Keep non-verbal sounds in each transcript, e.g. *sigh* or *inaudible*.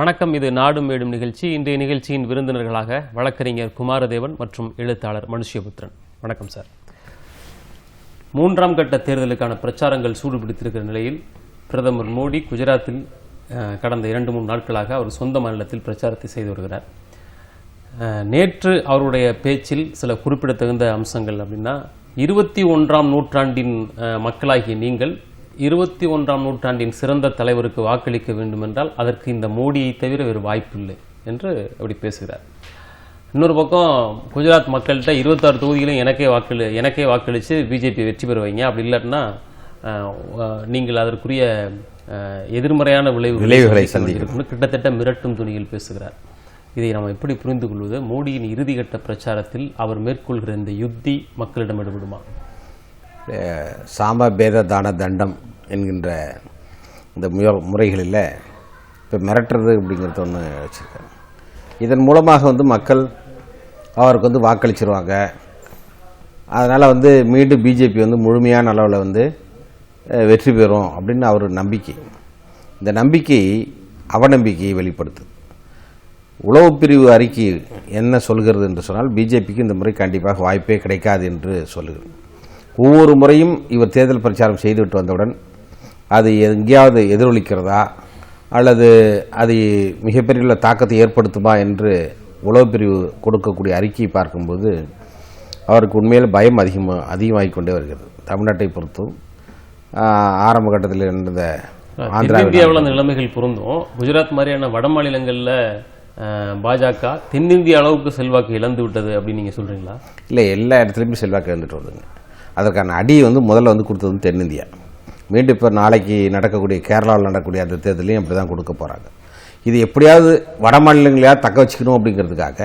வணக்கம். இது நாடும் மேடும் நிகழ்ச்சி. இன்றைய நிகழ்ச்சியின் விருந்தினர்களாக வழக்கறிஞர் குமாரதேவன் மற்றும் எழுத்தாளர் மனுஷ்யபுத்திரன். வணக்கம் சார். மூன்றாம் கட்ட தேர்தலுக்கான பிரச்சாரங்கள் சூடுபிடித்திருக்கிற நிலையில் பிரதமர் மோடி குஜராத்தில் கடந்த இரண்டு மூணு நாட்களாக அவர் சொந்த மாநிலத்தில் பிரச்சாரத்தை செய்து வருகிறார். நேற்று அவருடைய பேச்சில் சில குறிப்பிடத்தகுந்த அம்சங்கள் அப்படின்னா இருபத்தி ஒன்றாம் நூற்றாண்டின் மக்களாகிய நீங்கள் இருபத்தி ஒன்றாம் நூற்றாண்டின் சிறந்த தலைவருக்கு வாக்களிக்க வேண்டுமென்றால் அதற்கு இந்த மோடியை தவிர வேறு வாய்ப்பில்லை என்று அப்படி பேசுகிறார். இன்னொரு பக்கம் குஜராத் மக்கள்கிட்ட இருபத்தாறு தொகுதிகளும் எனக்கே வாக்களி எனக்கே வாக்களித்து பிஜேபி வெற்றி பெற வைங்க அப்படி இல்லாட்டினா அஹ், நீங்கள் அதற்குரிய எதிர்மறையான விளைவுகளை விளைவுகளை சந்திக்க வேண்டியிருக்கும்னு கிட்டத்தட்ட மிரட்டும் துணியில் பேசுகிறார். இதை நாம் எப்படி புரிந்து கொள்வது? மோடியின் இறுதிக்கட்ட பிரச்சாரத்தில் அவர் மேற்கொள்கிற இந்த யுத்தி மக்களிடம் எடுபடுமா? அஹ் சாம பேத தான தண்டம் என்கின்ற இந்த முய முறைகளில் இப்போ மிரட்டுறது அப்படிங்கிறது ஒன்று வச்சுருக்காங்க இதன் மூலமாக வந்து மக்கள் அவருக்கு வந்து வாக்களிச்சிருவாங்க. அதனால் வந்து மீண்டும் பிஜேபி வந்து முழுமையான அளவில் வந்து வெற்றி பெறும் அப்படின்னு அவர் நம்பிக்கை. இந்த நம்பிக்கை அவநம்பிக்கையை வெளிப்படுத்துது. உளவு பிரிவு அறிக்கை என்ன சொல்கிறது என்று சொன்னால் பிஜேபிக்கு இந்த முறை கண்டிப்பாக வாய்ப்பே கிடைக்காது என்று சொல்லுகிறது. ஒவ்வொரு முறையும் இவர் தேர்தல் பிரச்சாரம் செய்துவிட்டு வந்தவுடன் அது எங்கேயாவது எதிரொலிக்கிறதா? அல்லது அது மிகப்பெரிய தாக்கத்தை ஏற்படுத்துமா என்று உளவுப் பிரிவு கொடுக்கக்கூடிய அறிக்கையை பார்க்கும்போது அவருக்கு உண்மையில் பயம் அதிகமாக அதிகமாகிக் கொண்டே வருகிறது. தமிழ்நாட்டை பொறுத்தும் ஆரம்ப கட்டத்தில் இருந்த ஆந்திரா தென்னிந்தியாவில் அந்த நிலைமைகள் பொருந்தும். குஜராத் மாதிரியான வட மாநிலங்களில் பாஜக தென்னிந்திய அளவுக்கு செல்வாக்கு இழந்து விட்டது அப்படின்னு நீங்க சொல்றீங்களா? இல்லை எல்லா இடத்துலையுமே செல்வாக்கு இருந்துட்டு வருதுங்க. அதற்கான அடியை வந்து முதல்ல வந்து கொடுத்தது தென்னிந்தியா. மீண்டும் இப்போ நாளைக்கு நடக்கக்கூடிய கேரளாவில் நடக்கக்கூடிய அந்த தேர்தலையும் அப்படி தான் கொடுக்க போகிறாங்க இது எப்படியாவது வட மாநிலங்களையாவது தக்க வச்சுக்கணும் அப்படிங்கிறதுக்காக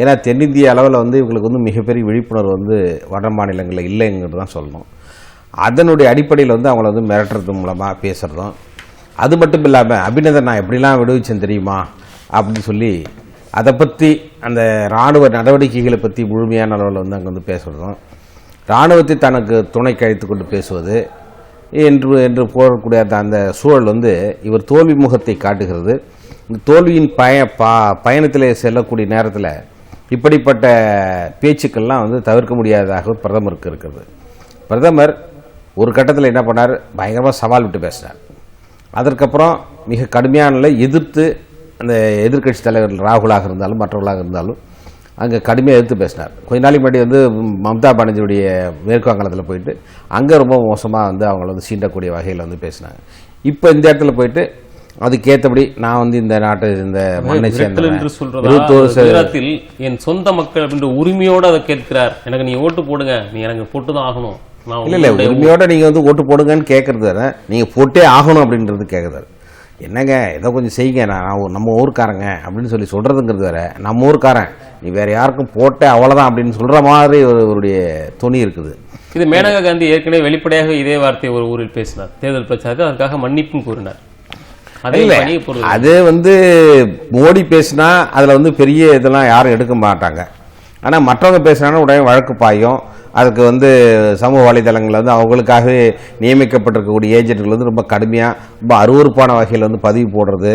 ஏன்னா தென்னிந்திய அளவில் வந்து இவங்களுக்கு வந்து மிகப்பெரிய விழிப்புணர்வு வந்து வட மாநிலங்களில் இல்லைங்கிறது தான் சொல்லணும். அதனுடைய அடிப்படையில் வந்து அவங்கள வந்து மிரட்டுறது மூலமாக பேசுகிறதும் அது மட்டும் இல்லாமல் அபிநந்தன் நான் எப்படிலாம் விடுவிச்சேன் தெரியுமா? அப்படின்னு சொல்லி அதை பற்றி அந்த இராணுவ நடவடிக்கைகளை பற்றி முழுமையான அளவில் வந்து அங்கே வந்து பேசுகிறதும் இராணுவத்தை தனக்கு துணை கழித்து கொண்டு பேசுவது என்று என்று போகக்கூடிய அந்த அந்த சூழல் வந்து இவர் தோல்வி முகத்தை காட்டுகிறது. இந்த தோல்வியின் பய பா பயணத்தில் செல்லக்கூடிய நேரத்தில் இப்படிப்பட்ட பேச்சுக்கள்லாம் வந்து தவிர்க்க முடியாததாக பிரதமருக்கு இருக்கிறது. பிரதமர் ஒரு கட்டத்தில் என்ன பண்ணார்? பயங்கரமாக சவால் விட்டு பேசினார். அதற்கப்புறம் மிக கடுமையான எதிர்த்து அந்த எதிர்க்கட்சி தலைவர் ராகுலாக இருந்தாலும் மற்றவர்களாக இருந்தாலும் அங்கே கடுமையாக எதிர்த்து பேசினார். கொஞ்ச நாளைக்கு முன்னாடி வந்து மம்தா பானர்ஜியுடைய மேற்கு வங்காளத்தில் போயிட்டு அங்கே ரொம்ப மோசமாக வந்து அவங்கள வந்து சீண்டக்கூடிய வகையில் வந்து பேசினாங்க. இப்போ இந்த இடத்துல போயிட்டு அதுக்கேற்றபடி நான் வந்து இந்த நாட்டு இந்த மண்ணை விரட்டல் என்று சேர்ந்தவன் சொல்றதா? இருபத்தோரு ச- குஜராத்தில் என் சொந்த மக்கள் அப்படின்ற உரிமையோடு அதை கேட்கிறார். எனக்கு நீ ஓட்டு போடுங்க. நீ எனக்கு போட்டு தான் ஆகணும் இல்லை இல்லை உரிமையோட நீங்கள் வந்து ஓட்டு போடுங்கன்னு கேட்கறது வேற நீங்கள் போட்டே ஆகணும் அப்படின்றது கேட்குறாரு என்னங்க ஏதோ கொஞ்சம் செய்யுங்க நான் நம்ம ஊர்க்காரங்க அப்படின்னு சொல்லி சொல்கிறதுங்கிறது வேற. நம்ம ஊர்க்காரன் நீ வேற யாருக்கும் போட்டே அவ்வளோதான் அப்படின்னு சொல்கிற மாதிரி ஒரு அவருடைய துணி இருக்குது. இது மேனகா காந்தி ஏற்கனவே வெளிப்படையாக இதே வார்த்தை ஒரு ஊரில் பேசினார். தேர்தல் பிரச்சாரத்தில் அதற்காக மன்னிப்பும் கூறினார் அது வந்து மோடி பேசினா அதில் வந்து பெரிய இதெல்லாம் யாரும் எடுக்க மாட்டாங்க. ஆனால் மற்றவங்க பேசினாலும் உடனே வழக்கு பாயும். அதுக்கு வந்து சமூக வலைதளங்களில் வந்து அவங்களுக்காகவே நியமிக்கப்பட்டிருக்கக்கூடிய ஏஜென்ட்கள் வந்து ரொம்ப கடுமையாக ரொம்ப அருவருப்பான வகையில் வந்து பதிவு போடுறது.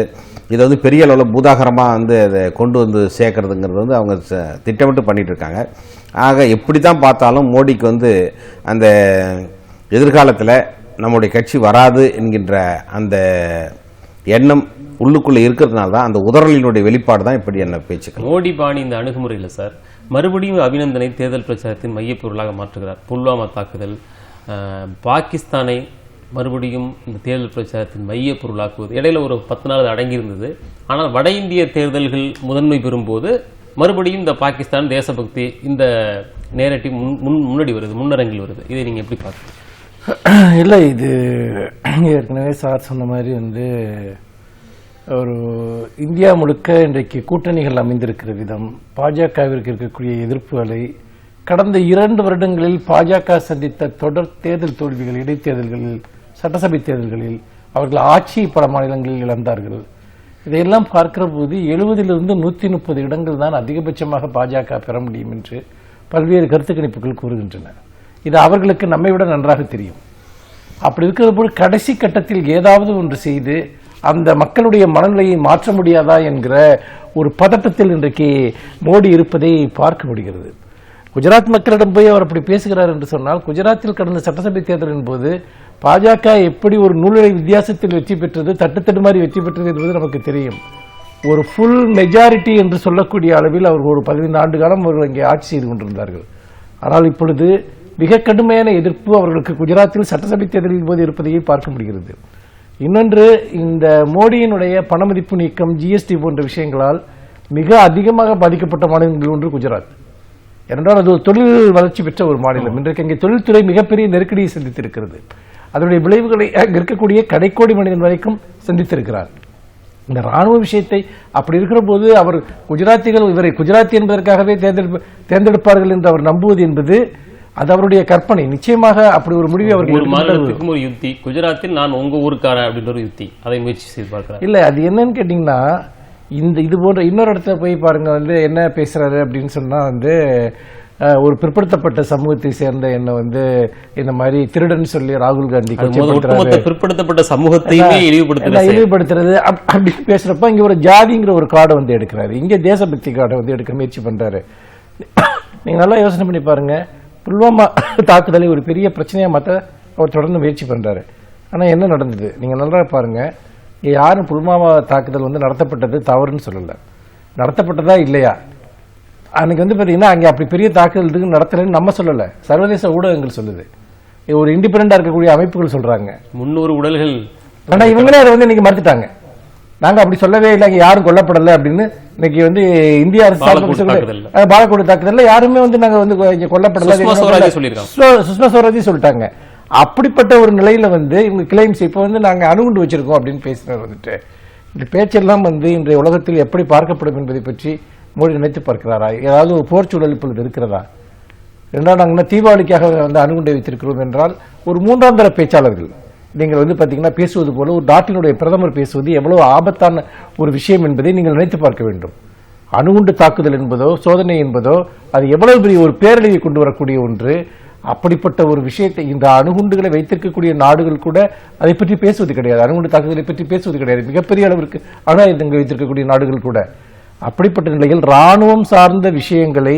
இதை வந்து பெரிய அளவில் பூதாகரமாக வந்து அதை கொண்டு வந்து சேர்க்குறதுங்கிறது வந்து அவங்க ச- திட்டமிட்டு பண்ணிகிட்டு இருக்காங்க ஆக எப்படி தான் பார்த்தாலும் மோடிக்கு வந்து அந்த எதிர்காலத்தில் நம்முடைய கட்சி வராது என்கின்ற அந்த எண்ணம் உள்ளுக்குள்ளே இருக்கிறதுனால தான் அந்த உதறலினுடைய வெளிப்பாடு தான் இப்படி என்ன பேச்சுக்கள். மோடி பாணி இந்த அணுகுமுறையில் சார் மறுபடியும் அபிநந்தனை தேர்தல் பிரச்சாரத்தின் மையப்பொருளாக மாற்றுகிறார். புல்வாமா தாக்குதல் பாகிஸ்தானை மறுபடியும் இந்த தேர்தல் பிரச்சாரத்தின் மைய பொருளாக்குவது இடையில ஒரு பத்து நாள் அடங்கியிருந்தது. ஆனால் வட இந்திய தேர்தல்கள் முதன்மை பெறும்போது மறுபடியும் இந்த பாகிஸ்தான் தேசபக்தி இந்த நேரட்டிவ் முன் முன் முன்னாடி வருது முன்னரங்கில் வருது. இதை நீங்கள் எப்படி பார்க்குறீங்க? இல்லை இது ஏற்கனவே சார் சொன்ன மாதிரி வந்து ஒரு இந்தியா முழுக்க இன்றைக்கு கூட்டணிகள் அமைந்திருக்கிற விதம் பாஜகவிற்கு இருக்கக்கூடிய எதிர்ப்புகளை கடந்த இரண்டு வருடங்களில் பாஜக சந்தித்த தொடர் தேர்தல் தோல்விகள் இடைத்தேர்தல்களில் சட்டசபை தேர்தல்களில் அவர்கள் ஆட்சி பல மாநிலங்களில் இழந்தார்கள். இதையெல்லாம் பார்க்கிற போது எழுபதிலிருந்து நூற்றி முப்பது இடங்கள் தான் அதிகபட்சமாக பாஜக பெற முடியும் என்று பல்வேறு கருத்து கணிப்புகள் கூறுகின்றன. இது அவர்களுக்கு நம்மை விட நன்றாக தெரியும். அப்படி இருக்கிற போது கடைசி கட்டத்தில் ஏதாவது ஒன்று செய்து அந்த மக்களுடைய மனநிலையை மாற்ற முடியாதா என்கிற ஒரு பதட்டத்தில் இன்றைக்கு மோடி இருப்பதை பார்க்க முடிகிறது. குஜராத் மக்களிடம் போய் அவர் அப்படி பேசுகிறார் என்று சொன்னால் குஜராத்தில் கடந்த சட்டசபை தேர்தலின் போது பாஜக எப்படி ஒரு நூலிழை வித்தியாசத்தில் வெற்றி பெற்றது தட்டுத்தட்டு மாதிரி வெற்றி பெற்றது என்பது நமக்கு தெரியும். ஒரு ஃபுல் மெஜாரிட்டி என்று சொல்லக்கூடிய அளவில் அவர்கள் ஒரு பதினைந்து ஆண்டு காலம் அவர்கள் அங்கே ஆட்சி செய்து கொண்டிருந்தார்கள். ஆனால் இப்பொழுது மிக கடுமையான எதிர்ப்பு அவர்களுக்கு குஜராத்தில் சட்டசபை தேர்தலின் போது இருப்பதையே பார்க்க முடிகிறது. இன்னொன்று இந்த மோடியினுடைய பணமதிப்பு நீக்கம் ஜிஎஸ்டி போன்ற விஷயங்களால் மிக அதிகமாக பாதிக்கப்பட்ட மாநிலங்களில் ஒன்று குஜராத். ஏனென்றால் அது ஒரு தொழில் வளர்ச்சி பெற்ற ஒரு மாநிலம். இன்றைக்கு அங்கே தொழில்துறை மிகப்பெரிய நெருக்கடியை சந்தித்திருக்கிறது. அதனுடைய விளைவுகளை அங்கே இருக்கக்கூடிய கடைக்கோடி மனிதன் வரைக்கும் சந்தித்திருக்கிறார். இந்த ராணுவ விஷயத்தை அப்படி இருக்கிற போது அவர் குஜராத்திகள் இவரை குஜராத்தி என்பதற்காகவே தேர்ந்தெடுப்பு தேர்ந்தெடுப்பார்கள் என்று அவர் நம்புவது என்பது அது அவருடைய கற்பனை. நிச்சயமாக அப்படி ஒரு முடிவை அவர்கள் ஒரு. மாநிலத்துக்கும் ஒரு யுக்தி குஜராத்தில் நான் உங்க ஊருக்காரன் அப்படின்ற ஒரு யுக்தி அதை முயற்சி செய்து பார்க்கிறார். இல்ல அது என்னன்னு கேட்டீங்கன்னா இந்த இது போன்ற இன்னொரு இடத்துல போய் பாருங்க வந்து என்ன பேசுறாரு அப்படின்னு சொன்னா வந்து ஒரு பிற்படுத்தப்பட்ட சமூகத்தை சேர்ந்த என்ன வந்து இந்த மாதிரி திருடன் சொல்லி ராகுல் காந்தி பிற்படுத்தப்பட்ட சமூகத்தையுமே. இழிவுபடுத்துறது. அப்- அப்படின்னு பேசுறப்ப இங்க ஒரு ஜாதிங்கிற ஒரு கார்டை வந்து எடுக்கிறாரு. இங்க தேசபக்தி கார்டை வந்து எடுக்க முயற்சி பண்றாரு. நீங்க நல்லா யோசனை பண்ணி பாருங்க. புல்வாமா *laughs* தாக்குதலை ஒரு பெரிய பிரச்சனையா மாத்த அவர் தொடர்ந்து முயற்சி பண்றாரு. ஆனா என்ன நடந்தது? நீங்க நல்லா பாருங்க. இங்க யாரும் புல்வாமா தாக்குதல் வந்து நடத்தப்பட்டது தவறுன்னு சொல்லல. நடத்தப்பட்டதா இல்லையா? அன்னைக்கு வந்து பாத்தீங்கன்னா அங்க அப்படி பெரிய தாக்குதல் இதுக்கு நடத்தலைன்னு நம்ம சொல்லல. சர்வதேச ஊடகங்கள் சொல்லுது. ஒரு இண்டிபெண்டா இருக்கக்கூடிய அமைப்புகள் சொல்றாங்க. முன்னூறு உடல்கள் ஆனா இவங்களே அதை வந்து இன்னைக்கு மறுத்துட்டாங்க. நாங்க அப்படி சொல்லவே இல்லை யாரும் கொல்லப்படல அப்படின்னு. இன்னைக்கு வந்து இந்திய அரசு பாலக்கோட் தாக்குதல்ல. யாருமே வந்து நாங்க வந்து கொல்லப்படல சுஷ்மா ஸ்வராஜ் சொல்லிட்டாங்க. அப்படிப்பட்ட ஒரு நிலையில வந்து இவங்க கிளைம்ஸ் இப்போ வந்து நாங்க அணுகுண்டு வச்சிருக்கோம் அப்படின்னு பேசினார் வந்துட்டு. இந்த பேச்செல்லாம் வந்து இன்றைய உலகத்தில் எப்படி பார்க்கப்படும் என்பதை பற்றி மோடி நினைத்து பார்க்கிறாரா? ஏதாவது ஒரு போர் சூழல் இப்பொழுது இருக்கிறதா? ரெண்டாவது நாங்கள் தீபாவளிக்காக வந்து அணுகுண்டை வைத்திருக்கிறோம் என்றால் ஒரு மூன்றாம் தர பேச்சாளர்கள் நீங்கள் வந்து பார்த்தீங்கன்னா பேசுவது போல ஒரு நாட்டினுடைய பிரதமர் பேசுவது எவ்வளவு ஆபத்தான ஒரு விஷயம் என்பதை நீங்கள் நினைத்து பார்க்க வேண்டும். அணுகுண்டு தாக்குதல் என்பதோ சோதனை என்பதோ அது எவ்வளவு பெரிய ஒரு பேரழிவை கொண்டு வரக்கூடிய ஒன்று. அப்படிப்பட்ட ஒரு விஷயத்தை இந்த அணுகுண்டுகளை வைத்திருக்கக்கூடிய நாடுகள் கூட அதை பற்றி பேசுவது கிடையாது. அணுகுண்டு தாக்குதலை பற்றி பேசுவது கிடையாது. மிகப்பெரிய அளவிற்கு அணு ஆயுதங்கள் வைத்திருக்கக்கூடிய நாடுகள் கூட. அப்படிப்பட்ட நிலையில் ராணுவம் சார்ந்த விஷயங்களை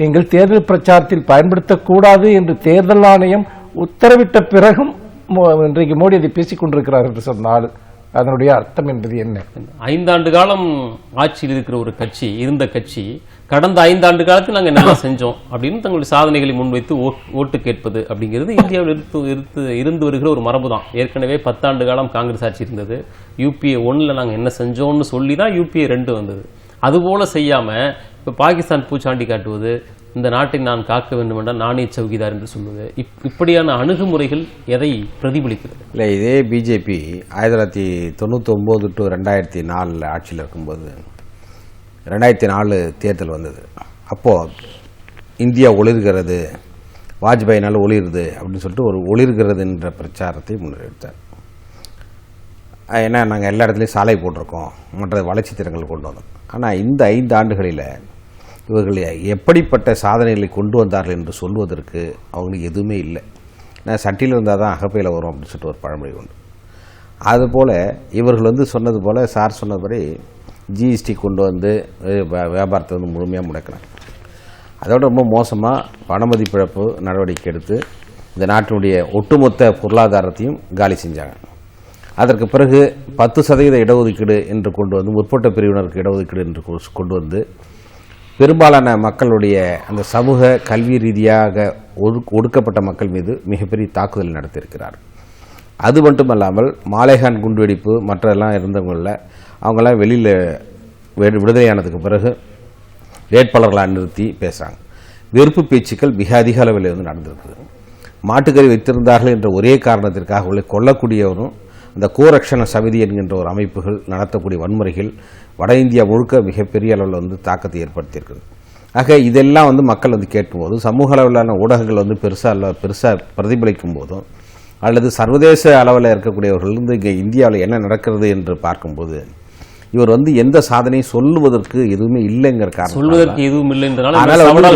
நீங்கள் தேர்தல் பிரச்சாரத்தில் பயன்படுத்தக்கூடாது என்று தேர்தல் ஆணையம் உத்தரவிட்ட பிறகும் இன்றைக்கு மோடி அதை பேசிக் கொண்டிருக்கிறார் என்று சொன்னால் அதனுடைய அர்த்தம் என்பது என்ன? ஐந்தாண்டு காலம் ஆட்சியில் இருக்கிற ஒரு கட்சி இருந்த கட்சி கடந்த ஐந்தாண்டு காலத்தில் நாங்கள் நல்லா செஞ்சோம் அப்படின்னு தங்களுடைய சாதனைகளை முன்வைத்து ஓட்டு கேட்பது அப்படிங்கிறது இந்தியாவில் இருந்து இருந்து இருந்து வருகிற ஒரு மரபு தான் ஏற்கனவே பத்தாண்டு காலம் காங்கிரஸ் ஆட்சி இருந்தது. யூபிஏ ஒன்றில் நாங்கள் என்ன செஞ்சோம்னு சொல்லி தான் யூபிஏ ரெண்டு வந்தது. அதுபோல செய்யாமல் இப்போ பாகிஸ்தான் பூச்சாண்டி காட்டுவது இந்த நாட்டை நான் காக்க வேண்டும் என்றால் நானே சௌகிதார் என்று சொல்வது இப்- இப்படியான அணுகுமுறைகள் எதை பிரதிபலிக்கிறது? இல்லை இதே பிஜேபி ஆயிரத்தி தொள்ளாயிரத்தி தொண்ணூத்தொம்போது டு ரெண்டாயிரத்தி நாலில் ஆட்சியில் இருக்கும்போது ரெண்டாயிரத்தி நாலு தேர்தல் வந்தது. அப்போது இந்தியா ஒளிர்கிறது வாஜ்பாயினால் ஒளிருது அப்படின்னு சொல்லிட்டு ஒரு ஒளிர்கிறது என்ற பிரச்சாரத்தை முன்னெடுத்தார். ஏன்னா நாங்கள் எல்லா இடத்துலையும் சாலை போட்டிருக்கோம் மற்ற வளர்ச்சி திறங்கள் கொண்டு வந்தோம். ஆனால் இந்த ஐந்து ஆண்டுகளில் இவர்கள் எப்படிப்பட்ட சாதனைகளை கொண்டு வந்தார்கள் என்று சொல்வதற்கு அவங்களுக்கு எதுவுமே இல்லை. நான் சட்டியில் இருந்தால் தான் அகப்பையில் வரும் அப்படின்னு சொல்லிட்டு ஒரு பழமொழி உண்டு. அதுபோல் இவர்கள் வந்து சொன்னது போல் சார் சொன்னபடி ஜிஎஸ்டி கொண்டு வந்து வியாபாரத்தை வந்து முழுமையாக முடக்கிறாங்க அதோட ரொம்ப மோசமாக பணமதிப்பிழப்பு நடவடிக்கை எடுத்து இந்த நாட்டினுடைய ஒட்டுமொத்த பொருளாதாரத்தையும் காலி செஞ்சாங்க. அதற்கு பிறகு பத்து சதவீத இடஒதுக்கீடு என்று கொண்டு வந்து முற்பட்ட பிரிவினருக்கு இடஒதுக்கீடு என்று கொண்டு வந்து பெரும்பாலான மக்களுடைய அந்த சமூக கல்வி ரீதியாக ஒடுக்கப்பட்ட மக்கள் மீது மிகப்பெரிய தாக்குதல் நடத்தியிருக்கிறார். அது மட்டுமல்லாமல் மாலேகான் குண்டுவெடிப்பு மற்றெல்லாம் இருந்தவங்களில் அவங்களாம் வெளியில் விடுதலையானதுக்கு பிறகு வேட்பாளர்களாக நிறுத்தி பேசுகிறாங்க வெறுப்பு பேச்சுக்கள் மிக அதிக அளவில் வந்து நடந்திருக்குது. மாட்டுக்கறி வைத்திருந்தார்கள் என்ற ஒரே காரணத்திற்காக அவர்களை கொல்லக்கூடியவரும் இந்த கோரக்ஷண சமிதி என்கின்ற ஒரு அமைப்புகள் நடத்தக்கூடிய வன்முறைகள் வட இந்தியா முழுக்க மிகப்பெரிய அளவில் வந்து தாக்கத்தை ஏற்படுத்தியிருக்குது. ஆக இதெல்லாம் வந்து மக்கள் வந்து கேட்கும்போது சமூக அளவிலான ஊடகங்கள் வந்து பெருசாக இல்லை பெருசாக பிரதிபலிக்கும் போதும் அல்லது சர்வதேச அளவில் இருக்கக்கூடியவர்கள் வந்து இங்கே இந்தியாவில் என்ன நடக்கிறது என்று பார்க்கும்போது இவர் வந்து எந்த சாதனையும் சொல்லுவதற்கு எதுவுமே இல்லைங்கிற காரணம் சொல்வதற்கு எதுவும் இல்லை அதனால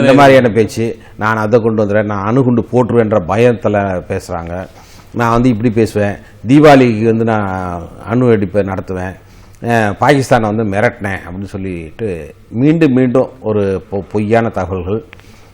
இந்த மாதிரியான பேச்சு நான் அதை கொண்டு வந்துடுறேன் நான் அணுகுண்டு போட்டுருவேன்ற பயத்தில் பேசுகிறாங்க நான் வந்து இப்படி பேசுவேன். தீபாவளிக்கு வந்து நான் அணு வெடிப்பை நடத்துவேன். பாகிஸ்தானை வந்து மிரட்டினேன் அப்படின்னு சொல்லிட்டு மீண்டும் மீண்டும் ஒரு பொ- பொய்யான தகவல்கள்.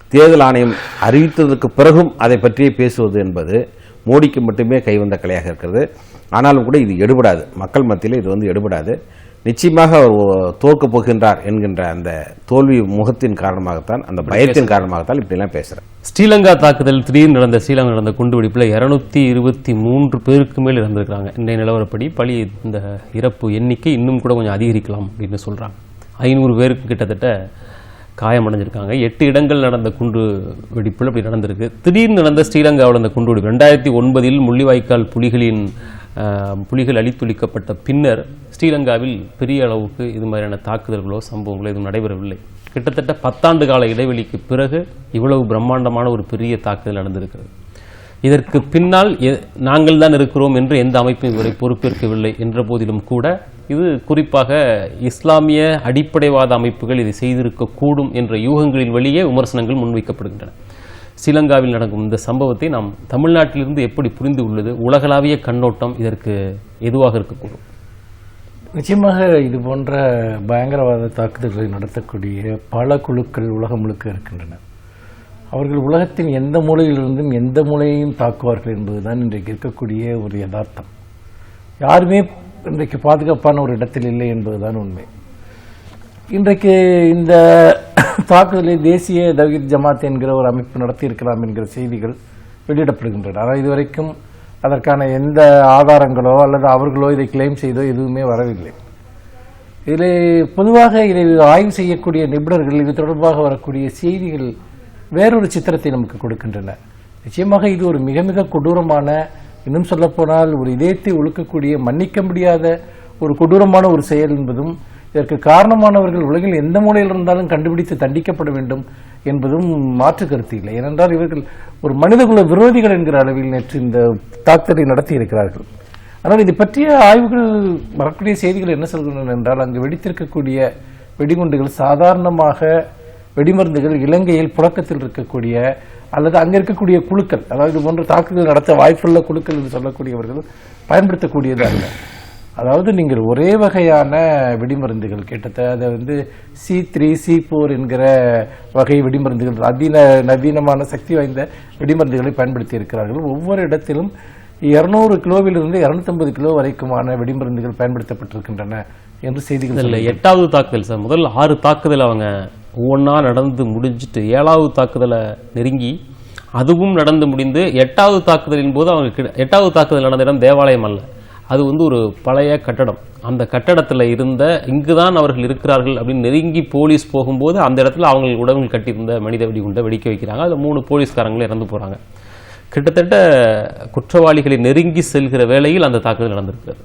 தேர்தல் ஆணையம் அறிவித்ததற்கு பிறகும் அதை பற்றியே பேசுவது என்பது மோடிக்கு மட்டுமே கைவந்த கலையாக இருக்கிறது. ஆனாலும் கூட இது எடுபடாது. மக்கள் மத்தியில் இது வந்து எடுபடாது. நிச்சயமாக அவர் தோற்கப் போகின்றார் என்கின்ற அந்த தோல்வி முகத்தின் காரணமாகத்தான் அந்த பயத்தின் காரணமாகத்தான் இப்படிலாம் பேசுகிறேன் ஸ்ரீலங்கா தாக்குதல் திடீர்னு நடந்த ஸ்ரீலங்கா நடந்த குண்டுவெடிப்பில் இருநூத்தி இருபத்தி மூன்று பேருக்கு மேல் இறந்திருக்கிறாங்க. இன்றைய நிலவரப்படி பலி இந்த இறப்பு எண்ணிக்கை இன்னும் கூட கொஞ்சம் அதிகரிக்கலாம் அப்படின்னு சொல்கிறாங்க ஐநூறு பேருக்கு கிட்டத்தட்ட காயமடைஞ்சிருக்காங்க. எட்டு இடங்கள் நடந்த குண்டு வெடிப்பில் அப்படி நடந்திருக்கு. திடீர்னு நடந்த ஸ்ரீலங்காவில் அந்த குண்டு வெடிப்பு. ரெண்டாயிரத்தி ஒன்பதில் முள்ளிவாய்க்கால் புலிகளின் புலிகள் அழித்துளிக்கப்பட்ட பின்னர் ஸ்ரீலங்காவில் பெரிய அளவுக்கு இது மாதிரியான தாக்குதல்களோ சம்பவங்களோ எதுவும் நடைபெறவில்லை. கிட்டத்தட்ட பத்தாண்டு கால இடைவெளிக்கு பிறகு இவ்வளவு பிரம்மாண்டமான ஒரு பெரிய தாக்குதல் நடந்திருக்கிறது. இதற்கு பின்னால் நாங்கள் தான் இருக்கிறோம் என்று எந்த அமைப்பும் இதுவரை பொறுப்பேற்கவில்லை என்ற போதிலும் கூட இது குறிப்பாக இஸ்லாமிய அடிப்படைவாத அமைப்புகள் இதை செய்திருக்கக்கூடும் என்ற யூகங்களின் வழியே விமர்சனங்கள் முன்வைக்கப்படுகின்றன. ஸ்ரீலங்காவில் நடக்கும் இந்த சம்பவத்தை நாம் தமிழ்நாட்டிலிருந்து எப்படி புரிந்து உள்ளது? உலகளாவிய கண்ணோட்டம் இதற்கு எதுவாக இருக்கக்கூடும்? நிச்சயமாக இது போன்ற பயங்கரவாத தாக்குதல்களை நடத்தக்கூடிய பல குழுக்கள் உலகம் முழுக்க இருக்கின்றன. அவர்கள் உலகத்தின் எந்த மூலையிலிருந்தும் எந்த மூலையையும் தாக்குவார்கள் என்பதுதான் இன்றைக்கு இருக்கக்கூடிய ஒரு யதார்த்தம். யாருமே இன்றைக்கு பாதுகாப்பான ஒரு இடத்தில் இல்லை என்பதுதான் உண்மை. இன்றைக்கு இந்த தாக்குதலை தேசிய தவீத் ஜமாத் என்கிற ஒரு அமைப்பு நடத்தியிருக்கலாம் என்கிற செய்திகள் வெளியிடப்படுகின்றன. ஆனால் இதுவரைக்கும் அதற்கான எந்த ஆதாரங்களோ அல்லது அவர்களோ இதை கிளைம் செய்தோ எதுவுமே வரவில்லை. இதில் பொதுவாக இதை ஆய்வு செய்யக்கூடிய நிபுணர்கள் இது தொடர்பாக வரக்கூடிய செய்திகள் வேறொரு சித்திரத்தை நமக்கு கொடுக்கின்றன. நிச்சயமாக இது ஒரு மிக மிக கொடூரமான இன்னும் சொல்லப்போனால் ஒரு இதயத்தை ஒழுக்கக்கூடிய மன்னிக்க முடியாத ஒரு கொடூரமான ஒரு செயல் என்பதும் இதற்கு காரணமானவர்கள் உலகில் எந்த மூலையில் இருந்தாலும் கண்டுபிடித்து தண்டிக்கப்பட வேண்டும் என்பதும் மாற்று கருத்து இல்லை. ஏனென்றால் இவர்கள் ஒரு மனிதகுல விரோதிகள் என்கிற அளவில் நேற்று இந்த தாக்குதலை நடத்தி இருக்கிறார்கள் ஆனால் இது பற்றிய ஆய்வுகள் வரக்கூடிய செய்திகள் என்ன சொல்கின்றன என்றால் அங்கு வெடித்திருக்கக்கூடிய வெடிகுண்டுகள் சாதாரணமாக வெடிமருந்துகள் இலங்கையில் புழக்கத்தில் இருக்கக்கூடிய அல்லது அங்கே இருக்கக்கூடிய குழுக்கள் அதாவது இது போன்ற தாக்குதல் நடத்த வாய்ப்புள்ள குழுக்கள் என்று சொல்லக்கூடியவர்கள் பயன்படுத்தக்கூடியது அல்ல. அதாவது நீங்கள் ஒரே வகையான வெடிமருந்துகள். கிட்டத்தட்ட அதை வந்து சி த்ரீ சி போர் என்கிற வகை வெடிமருந்துகள். அதின நவீனமான சக்தி வாய்ந்த வெடிமருந்துகளை பயன்படுத்தி இருக்கிறார்கள். ஒவ்வொரு இடத்திலும் இருநூறு கிலோவிலிருந்து இருநூத்தம்பது கிலோ வரைக்குமான வெடிமருந்துகள் பயன்படுத்தப்பட்டிருக்கின்றன என்று செய்திகள் இல்ல எட்டாவது தாக்குதல் சார். முதல் ஆறு தாக்குதல் அவங்க ஒவ்வொன்றா நடந்து முடிஞ்சிட்டு ஏழாவது தாக்குதலை நெருங்கி அதுவும் நடந்து முடிந்து எட்டாவது தாக்குதலின் போது அவங்க எட்டாவது தாக்குதல் நடந்த இடம் தேவாலயம் அல்ல. அது வந்து ஒரு பழைய கட்டடம். அந்த கட்டடத்தில் இருந்த இங்கு தான் அவர்கள் இருக்கிறார்கள் அப்படின்னு நெருங்கி போலீஸ் போகும்போது அந்த இடத்துல அவங்க உடம்புகள் கட்டியிருந்த மனித வெடிகுண்டை வெடிக்க வைக்கிறாங்க. அதில் மூணு போலீஸ்காரங்களும் இறந்து போகிறாங்க கிட்டத்தட்ட குற்றவாளிகளை நெருங்கி செல்கிற வேளையில் அந்த தாக்குதல் நடந்திருக்கிறது.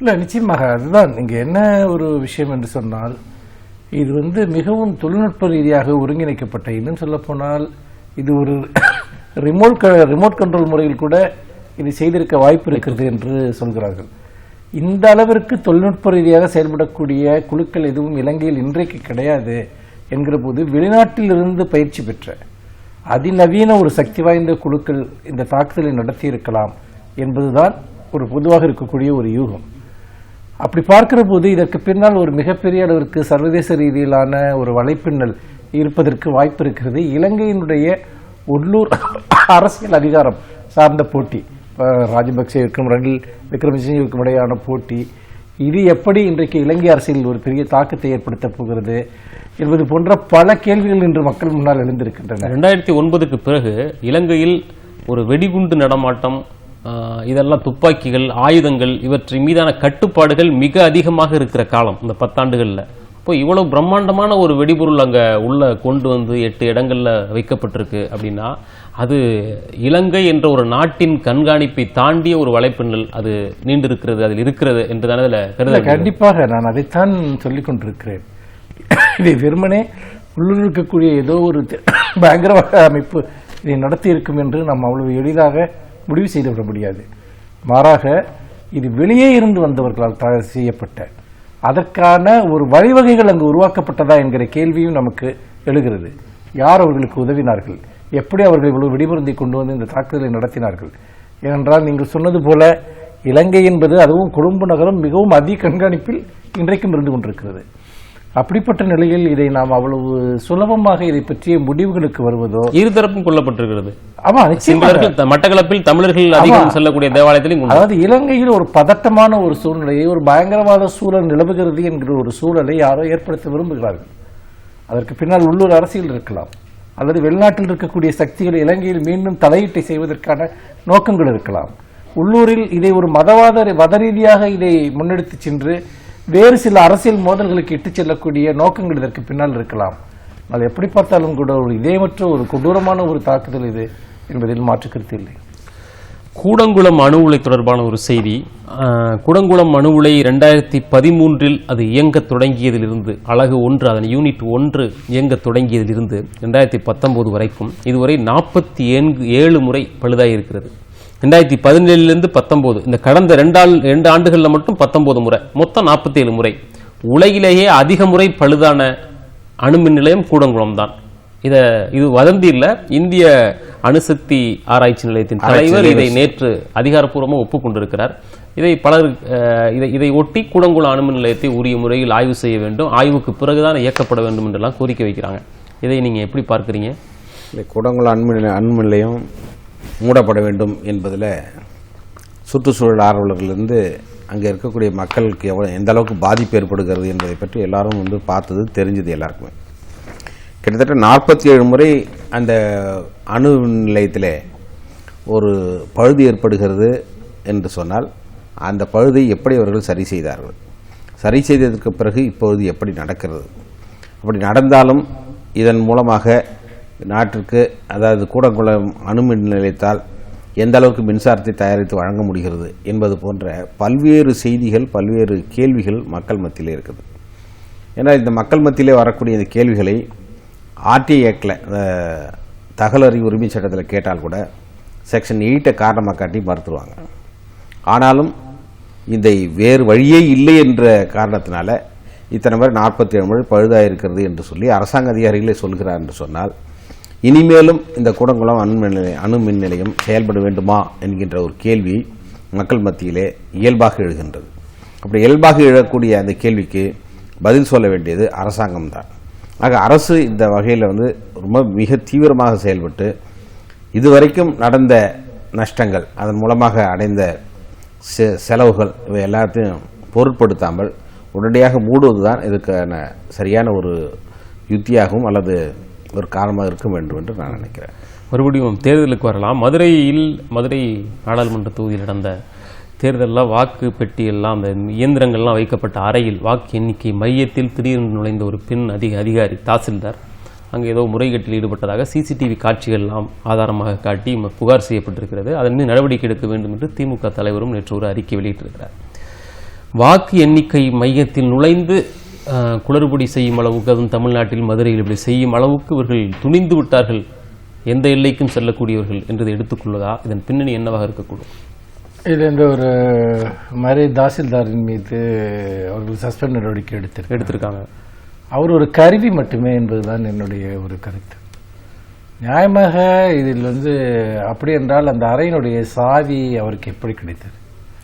இல்லை நிச்சயமாக அதுதான். இங்கே என்ன ஒரு விஷயம் என்று சொன்னால் இது வந்து மிகவும் தொழில்நுட்ப ரீதியாக ஒருங்கிணைக்கப்பட்ட இன்னும் சொல்லப்போனால் இது ஒரு ரிமோட் ரிமோட் கண்ட்ரோல் முறையில் கூட இதை செய்திருக்க வாய்ப்பு இருக்கிறது என்று சொல்கிறார்கள். இந்த அளவிற்கு தொழில்நுட்ப ரீதியாக செயல்படக்கூடிய குழுக்கள் எதுவும் இலங்கையில் இன்றைக்கு கிடையாது என்கிற போது வெளிநாட்டிலிருந்து பயிற்சி பெற்ற அதிநவீன ஒரு சக்தி வாய்ந்த குழுக்கள் இந்த தாக்குதலை நடத்தியிருக்கலாம் என்பதுதான் ஒரு பொதுவாக இருக்கக்கூடிய ஒரு யூகம். அப்படி பார்க்கிற போது இதற்கு பின்னால் ஒரு மிகப்பெரிய அளவிற்கு சர்வதேச ரீதியிலான ஒரு வலைப்பின்னல் இருப்பதற்கு வாய்ப்பு இருக்கிறது. இலங்கையினுடைய உள்ளூர் அரசியல் அதிகாரம் சார்ந்த போட்டி. ராஜபக்சே ராஜபக்சேவிற்கும் ரணில் விக்ரமசிங்கிற்கும் இடையான போட்டி இது எப்படி இன்றைக்கு இலங்கை அரசியலில் ஒரு பெரிய தாக்கத்தை ஏற்படுத்தப் போகிறது என்பது போன்ற பல கேள்விகள் இன்று மக்கள் முன்னால் எழுந்திருக்கின்றன. ரெண்டாயிரத்தி ஒன்பதுக்கு பிறகு இலங்கையில் ஒரு வெடிகுண்டு நடமாட்டம் இதெல்லாம் துப்பாக்கிகள் ஆயுதங்கள் இவற்றின் மீதான கட்டுப்பாடுகள் மிக அதிகமாக இருக்கிற காலம் இந்த பத்தாண்டுகளில். இப்போ இவ்வளவு பிரம்மாண்டமான ஒரு வெடிபொருள் அங்கே உள்ள கொண்டு வந்து எட்டு இடங்களில் வைக்கப்பட்டிருக்கு அப்படின்னா அது இலங்கை என்ற ஒரு நாட்டின் கண்காணிப்பை தாண்டிய ஒரு வலைப்பின்னல் அது நீண்டிருக்கிறது அதில் இருக்கிறது என்றுதானே அதில் கருத கண்டிப்பாக நான் அதைத்தான் சொல்லிக் கொண்டிருக்கிறேன். இதை வெறுமனே உள்ளூர் இருக்கக்கூடிய ஏதோ ஒரு *coughs* பயங்கரவாத அமைப்பு இதை நடத்தி இருக்கும் என்று நாம் அவ்வளவு எளிதாக முடிவு செய்துவிட முடியாது. மாறாக இது வெளியே இருந்து வந்தவர்களால் த- செய்யப்பட்ட அதற்கான ஒரு வழிவகைகள் அங்கு உருவாக்கப்பட்டதா என்கிற கேள்வியும் நமக்கு எழுகிறது. யார் அவர்களுக்கு உதவினார்கள்? எப்படி அவர்கள் இவ்வளவு வெடிமருந்தை கொண்டு வந்து இந்த தாக்குதலை நடத்தினார்கள்? ஏனென்றால் நீங்கள் சொன்னது போல இலங்கை என்பது அதுவும் கொழும்பு நகரம் மிகவும் அதிக கண்காணிப்பில் இன்றைக்கும் இருந்து கொண்டிருக்கிறது. அப்படிப்பட்ட நிலையில் இதை நாம் அவ்வளவு சுலபமாக இதை பற்றிய முடிவுகளுக்கு வருவதோ இருதரப்பும் கொல்லப்பட்டிருக்கிறது. ஆமா நிச்சயமாக. மட்டக்களப்பில் தமிழர்கள் அதிகம் செல்லக்கூடிய தேவாலயத்திலையும் கொண்டு- அதாவது இலங்கையில் ஒரு பதட்டமான ஒரு சூழ்நிலையை ஒரு பயங்கரவாத சூழல் நிலவுகிறது என்கிற ஒரு சூழலை யாரோ ஏற்படுத்த விரும்புகிறார்கள். அதற்கு பின்னால் உள்ளூர் அரசியல் இருக்கலாம். அல்லது வெளிநாட்டில் இருக்கக்கூடிய சக்திகள் இலங்கையில் மீண்டும் தலையீட்டை செய்வதற்கான நோக்கங்கள் இருக்கலாம். உள்ளூரில் இதை ஒரு மதவாத மத ரீதியாக இதை முன்னெடுத்து சென்று வேறு சில அரசியல் மோதல்களுக்கு இட்டுச் செல்லக்கூடிய நோக்கங்கள் இதற்கு பின்னால் இருக்கலாம். அது எப்படி பார்த்தாலும் கூட ஒரு இதயமற்ற ஒரு கொடூரமான ஒரு தாக்குதல் இது என்பதில் மாற்று கருத்து இல்லை. கூடங்குளம் அணு உலை தொடர்பான ஒரு செய்தி கூடங்குளம் அணு உலை ரெண்டாயிரத்தி பதிமூன்றில் அது இயங்க தொடங்கியதிலிருந்து அழகு ஒன்று அதன் யூனிட் ஒன்று இயங்க தொடங்கியதிலிருந்து ரெண்டாயிரத்தி பத்தொம்போது வரைக்கும் இதுவரை நாற்பத்தி ஏழு முறை பழுதாயிருக்கிறது. ரெண்டாயிரத்தி பதினேழுலேருந்து பத்தொம்போது இந்த கடந்த ரெண்டாள் ரெண்டு ஆண்டுகளில் மட்டும் பத்தொம்போது முறை மொத்தம் நாற்பத்தி ஏழு முறை. உலகிலேயே அதிக முறை பழுதான அணுமின் நிலையம் கூடங்குளம் தான். இத இது வதந்தி இல்ல. இந்திய அணுசக்தி ஆராய்ச்சி நிலையத்தின் தலைவர் இதை நேற்று அதிகாரப்பூர்வமாக ஒப்புக்கொண்டிருக்கிறார். இதை பலர் இதை இதை ஒட்டி கூடங்குளம் அணுமின் நிலையத்தை உரிய முறையில் ஆய்வு செய்ய வேண்டும். ஆய்வுக்கு பிறகுதான் இயக்கப்பட வேண்டும் என்றெல்லாம் கோரிக்கை வைக்கிறாங்க. இதை நீங்க எப்படி பார்க்கறீங்க? இல்லை கூடங்குளம் அண்மின் அண்மின் நிலையம் மூடப்பட வேண்டும் என்பதில் சுற்றுச்சூழல் ஆர்வலர்களிருந்து அங்கே இருக்கக்கூடிய மக்களுக்கு எவ்வளோ எந்த அளவுக்கு பாதிப்பு ஏற்படுகிறது என்பதை பற்றி எல்லாரும் வந்து பார்த்தது தெரிஞ்சது எல்லாருக்குமே. கிட்டத்தட்ட நாற்பத்தி ஏழு முறை அந்த அணு நிலையத்தில் ஒரு பழுது ஏற்படுகிறது என்று சொன்னால் அந்த பழுதை எப்படி அவர்கள் சரி செய்தார்கள்? சரி செய்ததற்கு பிறகு இப்பொழுது எப்படி நடக்கிறது? அப்படி நடந்தாலும் இதன் மூலமாக நாட்டிற்கு அதாவது கூடங்குளம் அணுமின் நிலையத்தால் எந்த அளவுக்கு மின்சாரத்தை தயாரித்து வழங்க முடிகிறது என்பது போன்ற பல்வேறு செய்திகள் பல்வேறு கேள்விகள் மக்கள் மத்தியிலே இருக்குது. ஏன்னா இந்த மக்கள் மத்தியிலே வரக்கூடிய இந்த கேள்விகளை ஆர்டிஐ ஆக்டில் தகவல் அறிவு உரிமை சட்டத்தில் கேட்டால் கூட செக்ஷன் எயிட்டை காரணமாக காட்டி மறுத்துருவாங்க. ஆனாலும் இந்த வேறு வழியே இல்லை என்ற காரணத்தினால இத்தனை பேர் நாற்பத்தி ஏழு மொழி பழுதாக இருக்கிறது என்று சொல்லி அரசாங்க அதிகாரிகளே சொல்கிறார் என்று சொன்னால் இனிமேலும் இந்த கூடங்குளம் அணுமின் நிலையம் அணுமின் நிலையம் செயல்பட வேண்டுமா என்கின்ற ஒரு கேள்வி மக்கள் மத்தியிலே இயல்பாக எழுகின்றது. அப்படி இயல்பாக எழக்கூடிய அந்த கேள்விக்கு பதில் சொல்ல வேண்டியது அரசாங்கம்தான். ஆக அரசு இந்த வகையில் வந்து ரொம்ப மிக தீவிரமாக செயல்பட்டு இதுவரைக்கும் நடந்த நஷ்டங்கள் அதன் மூலமாக அடைந்த செ- செலவுகள் இவை எல்லாத்தையும் பொருட்படுத்தாமல் உடனடியாக மூடுவது தான் இதுக்கான சரியான ஒரு யுத்தியாகவும் அல்லது ஒரு காரணமாக இருக்க வேண்டும் என்று நான் நினைக்கிறேன். மறுபடியும் தேர்தலுக்கு வரலாம். மதுரையில் மதுரை நாடாளுமன்ற தொகுதியில் நடந்த தேர்தலில் வாக்கு பெட்டியெல்லாம் அந்த இயந்திரங்கள்லாம் வைக்கப்பட்ட அறையில் வாக்கு எண்ணிக்கை மையத்தில் திடீரென்று நுழைந்த ஒரு பெண் அதிக அதிகாரி தாசில்தார். அங்கே ஏதோ முறைகேட்டில் ஈடுபட்டதாக சிசிடிவி காட்சிகள் எல்லாம் ஆதாரமாக காட்டி புகார் செய்யப்பட்டிருக்கிறது. அதன் மீது நடவடிக்கை எடுக்க வேண்டும் என்று திமுக தலைவரும் நேற்று ஒரு அறிக்கை வெளியிட்டிருக்கிறார். வாக்கு எண்ணிக்கை மையத்தில் நுழைந்து குளறுபடி செய்யும் அளவுக்கு அதுவும் தமிழ்நாட்டில் மதுரையில் இப்படி செய்யும் அளவுக்கு இவர்கள் துணிந்து விட்டார்கள். எந்த எல்லைக்கும் செல்லக்கூடியவர்கள் என்றதை எடுத்துக்கொள்வதா இதன் பின்னணி என்னவாக இருக்கக்கூடும்? இது இந்த ஒரு மாதிரி தாசில்தாரின் மீது அவர்கள் சஸ்பெண்ட் நடவடிக்கை எடுத்திருக்காங்க. எடுத்திருக்காங்க. அவர் ஒரு கருவி மட்டுமே என்பதுதான் என்னுடைய ஒரு கருத்து. நியாயமாக இதில் வந்து அப்படி என்றால் அந்த அறையினுடைய சாவி அவருக்கு எப்படி கிடைத்தது?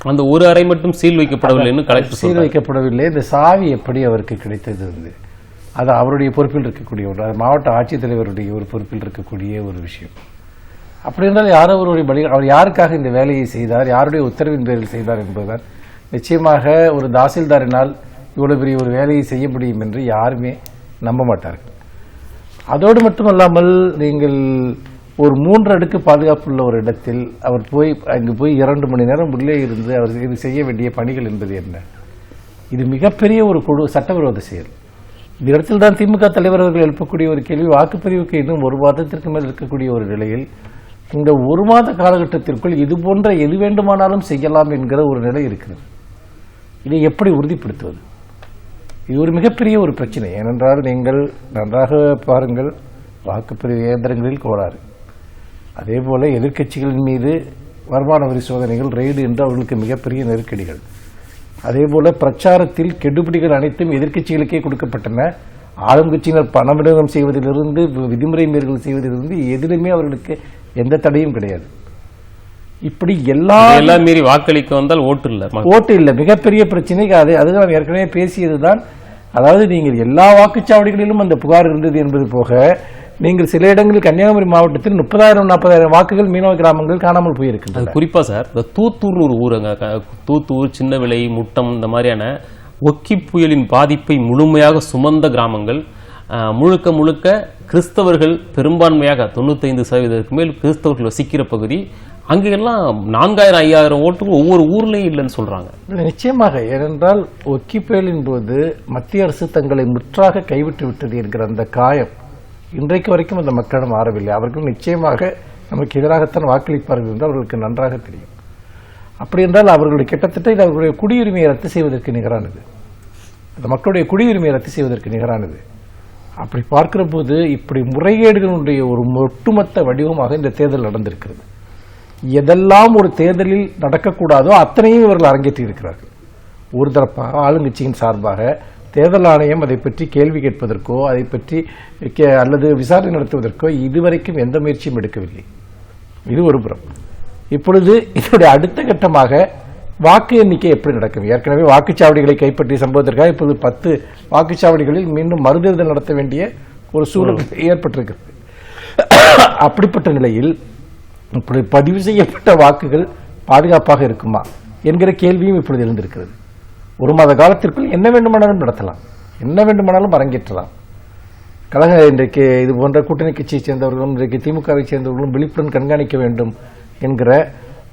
அந்த ஒரு அறை மட்டும் சீல் வைக்கப்படவில்லைன்னு கலெக்டர் சீல் வைக்கப்படவில்லை. இந்த சாவி எப்படி அவருக்கு கிடைத்தது வந்து? அது அவருடைய பொறுப்பில் இருக்கக்கூடிய ஒரு மாவட்ட ஆட்சித்தலைவருடைய ஒரு பொறுப்பில் இருக்கக்கூடிய ஒரு விஷயம். அப்படி என்றால் யாரோ ஒருவருடைய பலி அவர் யாருக்காக இந்த வேலையை செய்தார் யாருடைய உத்தரவின் பேரில் செய்தார் என்பதுதான் நிச்சயமாக ஒரு தாசில்தாரினால் இவ்வளவு பெரிய ஒரு வேலையை செய்ய முடியும் என்று யாருமே நம்ப மாட்டார்கள். அதோடு மட்டுமல்லாமல் நீங்கள் ஒரு மூன்று அடுக்கு பாதுகாப்புள்ள ஒரு இடத்தில் அவர் போய் அங்கு போய் இரண்டு மணி நேரம் உள்ளே இருந்து அவர் இது செய்ய வேண்டிய பணிகள் என்பது என்ன? இது மிகப்பெரிய ஒரு குழு சட்டவிரோத செயல். இந்த இடத்தில் தான் திமுக தலைவர் அவர்கள் எழுப்பக்கூடிய ஒரு கேள்வி வாக்குப்பதிவுக்கு இன்னும் ஒரு மாதத்திற்கு மேல் இருக்கக்கூடிய ஒரு நிலையில் இந்த ஒரு மாத காலகட்டத்திற்குள் இது போன்ற எது வேண்டுமானாலும் செய்யலாம் என்கிற ஒரு நிலை இருக்கிறது. இதை எப்படி உறுதிப்படுத்துவது? இது ஒரு மிகப்பெரிய ஒரு பிரச்சனை. ஏனென்றால் நீங்கள் நன்றாக பாருங்கள் வாக்குப்பதிவு இயந்திரங்களில் கோளாறு. அதே போல எதிர்க்கட்சிகளின் மீது வருமான வரி சோதனைகள் ரெய்டு என்று அவர்களுக்கு மிகப்பெரிய நெருக்கடிகள். அதே போல பிரச்சாரத்தில் கெடுபிடிகள் அனைத்தும் எதிர்க்கட்சிகளுக்கே கொடுக்கப்பட்டன. ஆளும் கட்சியினர் பணமிடகம் செய்வதிலிருந்து விதிமுறை மீறல்கள் செய்வதிலிருந்து எதிலுமே அவர்களுக்கு எந்த தடையும் கிடையாது. இப்படி எல்லா எல்லாம் மீறி வாக்களிக்க வந்தால் ஓட்டு இல்ல ஓட்டு இல்லை. மிகப்பெரிய பிரச்சனைக்கு அது அது நாம் ஏற்கனவே பேசியதுதான். அதாவது நீங்கள் எல்லா வாக்குச்சாவடிகளிலும் அந்த புகார் இருந்தது என்பது போக நீங்கள் சில இடங்களில் கன்னியாகுமரி மாவட்டத்தில் முப்பதாயிரம் நாற்பதாயிரம் வாக்குகள் மீனவ கிராமங்கள் காணாமல் போயிருக்கின்றன. அது குறிப்பா சார் இந்த தூத்தூர்னு ஒரு ஊருங்க. தூத்தூர் சின்னவிளை முட்டம் இந்த மாதிரியான ஒக்கி புயலின் பாதிப்பை முழுமையாக சுமந்த கிராமங்கள் முழுக்க முழுக்க கிறிஸ்தவர்கள் பெரும்பான்மையாக தொண்ணூத்தைந்து சதவீதத்துக்கு மேல் கிறிஸ்தவர்கள் வசிக்கிற பகுதி அங்கெல்லாம் நான்காயிரம் ஐயாயிரம் ஓட்டுகள் ஒவ்வொரு ஊர்லயும் இல்லைன்னு சொல்றாங்க. நிச்சயமாக. ஏனென்றால் ஒக்கி புயலின் போது மத்திய அரசு தங்களை முற்றாக கைவிட்டு விட்டது என்கிற அந்த காயம் இன்றைக்கு வரைக்கும் அந்த மக்களிடம் மாறவில்லை. அவர்கள் நிச்சயமாக நமக்கு எதிராகத்தான் வாக்களிப்பார்கள் என்று அவர்களுக்கு நன்றாக தெரியும். அப்படி என்றால் அவர்களுடைய கிட்டத்தட்ட இது அவர்களுடைய குடியுரிமையை ரத்து செய்வதற்கு நிகரானது. அந்த மக்களுடைய குடியுரிமையை ரத்து செய்வதற்கு நிகரானது. அப்படி பார்க்கிற போது இப்படி முறைகேடுகளுடைய ஒரு ஒட்டுமொத்த வடிவமாக இந்த தேர்தல் நடந்திருக்கிறது. எதெல்லாம் ஒரு தேர்தலில் நடக்கக்கூடாதோ அத்தனையும் இவர்கள் அரங்கேற்றி இருக்கிறார்கள் ஒரு தரப்பாக ஆளுங்கட்சியின் சார்பாக தேர்தல் ஆணையம் அதை பற்றி கேள்வி கேட்பதற்கோ அதை பற்றி கே- அல்லது விசாரணை நடத்துவதற்கோ இதுவரைக்கும் எந்த முயற்சியும் எடுக்கவில்லை. இது ஒரு புறம். இப்பொழுது இதனுடைய அடுத்த கட்டமாக வாக்கு எண்ணிக்கை எப்படி நடக்கும்? ஏற்கனவே வாக்குச்சாவடிகளை கைப்பற்றிய சம்பவத்திற்காக இப்போது பத்து வாக்குச்சாவடிகளில் மீண்டும் மறுதேர்தல் நடத்த வேண்டிய ஒரு சூழல் ஏற்பட்டிருக்கிறது. அப்படிப்பட்ட நிலையில் இப்படி பதிவு செய்யப்பட்ட வாக்குகள் பாதுகாப்பாக இருக்குமா என்கிற கேள்வியும் இப்பொழுது எழுந்திருக்கிறது. ஒரு மாத காலத்திற்குள் என்ன வேண்டுமானாலும் நடத்தலாம். என்ன வேண்டுமானாலும் அரங்கேற்றலாம். கழக இன்றைக்கு இது போன்ற கூட்டணி கட்சியை சேர்ந்தவர்களும் இன்றைக்கு திமுகவை சேர்ந்தவர்களும் விழிப்புடன் கண்காணிக்க வேண்டும் என்கிற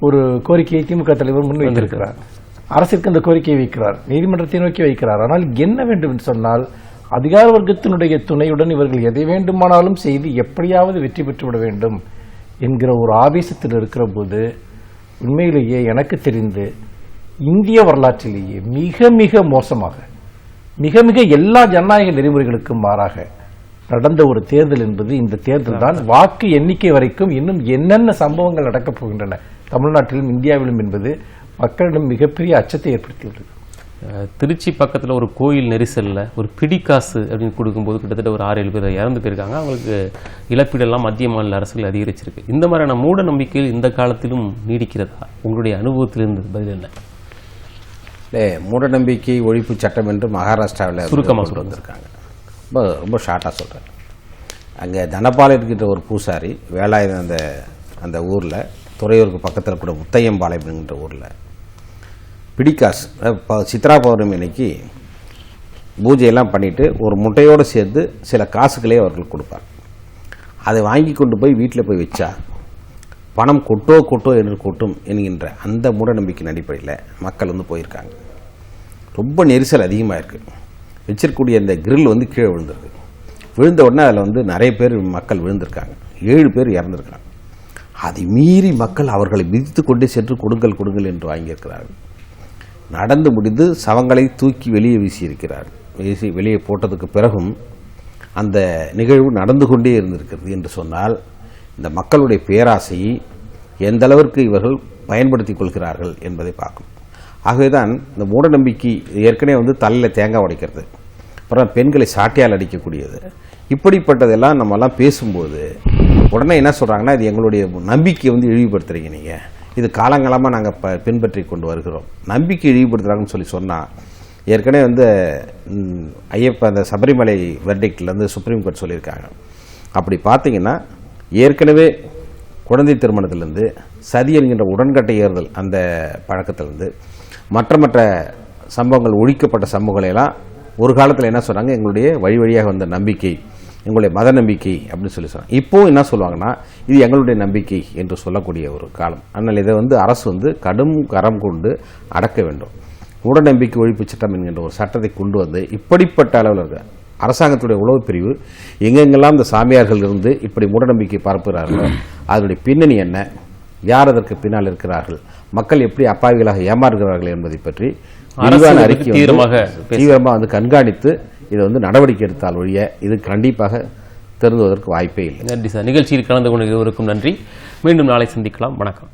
ஒரு கோரிக்கையை திமுக தலைவர் முன்வைத்திருக்கிறார். அரசிற்கு அந்த கோரிக்கையை வைக்கிறார். நீதிமன்றத்தை நோக்கி வைக்கிறார். ஆனால் என்ன வேண்டும் என்று சொன்னால் அதிகார வர்க்கத்தினுடைய துணையுடன் இவர்கள் எதை வேண்டுமானாலும் செய்து எப்படியாவது வெற்றி பெற்றுவிட வேண்டும் என்கிற ஒரு ஆவேசத்தில் இருக்கிற போது உண்மையிலேயே எனக்கு தெரிந்து இந்திய வரலாற்றிலேயே மிக மிக மோசமாக மிக மிக எல்லா ஜனநாயக நெறிமுறைகளுக்கும் மாறாக நடந்த ஒரு தேர்தல் என்பது இந்த தேர்தல் தான். வாக்கு எண்ணிக்கை வரைக்கும் இன்னும் என்னென்ன சம்பவங்கள் நடக்கப் போகின்றன தமிழ்நாட்டிலும் இந்தியாவிலும் என்பது மக்களிடம் மிகப்பெரிய அச்சத்தை ஏற்படுத்தியுள்ளது. திருச்சி பக்கத்துல ஒரு கோயில் நெரிசல்ல ஒரு பிடிக்காசு அப்படின்னு கொடுக்கும்போது கிட்டத்தட்ட ஒரு ஆறு ஏழு பேர் இறந்து போயிருக்காங்க. அவங்களுக்கு இழப்பீடெல்லாம் மத்திய மாநில அரசுகள் அதிகரிச்சிருக்கு. இந்த மாதிரியான மூட நம்பிக்கைகள் இந்த காலத்திலும் நீடிக்கிறதா? உங்களுடைய அனுபவத்திலிருந்து பதில் என்ன? இல்லை மூடநம்பிக்கை ஒழிப்பு சட்டம் என்று மகாராஷ்டிராவில் சுருக்கமா கொண்டு சொல்லுங்க. வந்திருக்காங்க. ரொம்ப ரொம்ப ஷார்ட்டாக சொல்கிறேன் அங்கே தனபாளையத்துக்கிட்ட ஒரு பூசாரி வேலாயுதம் அந்த அந்த ஊரில் துறையூருக்கு பக்கத்தில் கூட முத்தையம்பாளையம் ஊரில். பிடிக்காசு ப- சித்ரா பௌர்ணமி அன்னைக்கு பூஜையெல்லாம் பண்ணிவிட்டு ஒரு முட்டையோடு சேர்த்து சில காசுகளே அவர்கள் கொடுப்பார். அதை வாங்கி கொண்டு போய் வீட்டில் போய் வச்சா பணம் கொட்டோ கொட்டோ என்று கொட்டும் என்கின்ற அந்த மூட நம்பிக்கையின் அடிப்படையில் மக்கள் வந்து போயிருக்காங்க. ரொம்ப நெரிசல் அதிகமாக இருக்குது வச்சிருக்கக்கூடிய அந்த கிரில் வந்து கீழே விழுந்துருது. விழுந்த உடனே அதில் வந்து நிறைய பேர் மக்கள் விழுந்திருக்காங்க. ஏழு பேர் இறந்துருக்காங்க. அதை மீறி மக்கள் அவர்களை மிதித்து கொண்டே சென்று கொடுங்கள் கொடுங்கள் என்று வாங்கியிருக்கிறார்கள். நடந்து முடிந்து சவங்களை தூக்கி வெளியே வீசியிருக்கிறார். வீசி வெளியே போட்டதுக்கு பிறகும் அந்த நிகழ்வு நடந்து கொண்டே இருந்திருக்கிறது என்று சொன்னால் இந்த மக்களுடைய பேராசையை எந்தளவிற்கு இவர்கள் பயன்படுத்திக் கொள்கிறார்கள் என்பதை ஆகவே ஆகவேதான் இந்த மூடநம்பிக்கை ஏற்கனவே வந்து தலையில் தேங்காய் உடைக்கிறது. அப்புறம் பெண்களை சாட்டையால் அடிக்கக்கூடியது. இப்படிப்பட்டதெல்லாம் நம்மெல்லாம் பேசும்போது உடனே என்ன சொல்கிறாங்கன்னா இது எங்களுடைய நம்பிக்கையை வந்து இழிவுபடுத்துறீங்க நீங்கள் இது காலங்காலமாக நாங்கள் ப பின்பற்றி கொண்டு வருகிறோம். நம்பிக்கை இழிவுபடுத்துகிறாங்கன்னு சொல்லி சொன்னால் ஏற்கனவே வந்து ஐயப்ப அந்த சபரிமலை வெர்டிக்ட்லேருந்து சுப்ரீம் கோர்ட் சொல்லியிருக்காங்க. அப்படி பார்த்தீங்கன்னா ஏற்கனவே குழந்தை திருமணத்திலேருந்து சதி என்கின்ற உடன்கட்டை ஏறுதல் அந்த பழக்கத்திலேருந்து மற்ற மற்ற சம்பவங்கள் ஒழிக்கப்பட்ட சம்பவங்களையெல்லாம் ஒரு காலத்தில் என்ன சொன்னாங்க? எங்களுடைய வழி வழியாக வந்த நம்பிக்கை எங்களுடைய மத நம்பிக்கை அப்படின்னு சொல்லி சொன்னாங்க. இப்போவும் என்ன சொல்லுவாங்கன்னா இது எங்களுடைய நம்பிக்கை என்று சொல்லக்கூடிய ஒரு காலம். ஆனால் இதை வந்து அரசு வந்து கடும் கரம் கொண்டு அடக்க வேண்டும். மூடநம்பிக்கை ஒழிப்பு சட்டம் என்கின்ற ஒரு சட்டத்தை கொண்டு வந்து இப்படிப்பட்ட அளவில் இருக்க அரசாங்கத்துடைய உளவு பிரிவு எங்கெங்கெல்லாம் இந்த சாமியார்கள் இருந்து இப்படி மூடநம்பிக்கை பரப்புகிறார்களோ அதனுடைய பின்னணி என்ன? யார் அதற்கு பின்னால் இருக்கிறார்கள்? மக்கள் எப்படி அப்பாவிகளாக ஏமாறுகிறார்கள் என்பதை பற்றி விரிவான அறிக்கை தீவிரமாக தீவிரமாக வந்து கண்காணித்து இதை வந்து நடவடிக்கை எடுத்தால் ஒழிய இது கண்டிப்பாக திருந்துவதற்கு வாய்ப்பே இல்லை. நன்றி சார். நிகழ்ச்சியில் கலந்து கொண்ட இருவருக்கும் நன்றி. மீண்டும் நாளை சந்திக்கலாம். வணக்கம்.